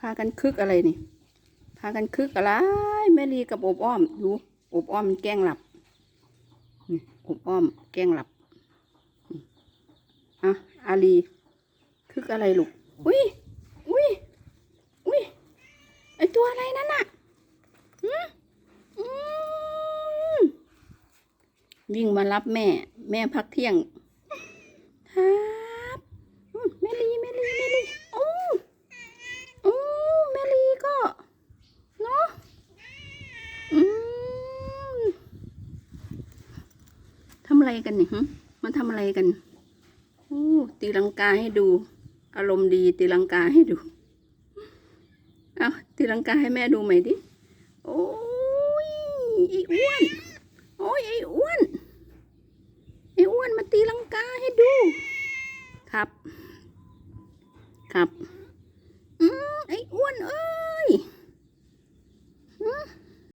พากันคึกอะไรนี่ พากันคึกอะไรแม่ลีกับอบอ้อมดูอบอ้อมมันแกล้งหลับนี่อบอ้อมแกล้งหลับอะอาลีคึกอะไรลูกอุ้ยอุ้ยอุ้ยไอตัวอะไรนั่นน่ะหืมอืมวิ่งมารับแม่ แม่พักเที่ยงครับอืมแม่ลีแม่ลีแม่ลีโอ้โอ้แม่ลีก็ เนาะอืมทำ อะไรกันเนี่ยมันทำอะไรกันโอ้ตีลังกาให้ดู อารมณ์ดีตีลังกาให้ดู เอาตีลังกาให้แม่ดูใหม่ดิ โอ้ยไอ้อ้วน โอ้ยไอ้อ้วน ไอ้อ้วนมาตีลังกาให้ดู ครับ ครับ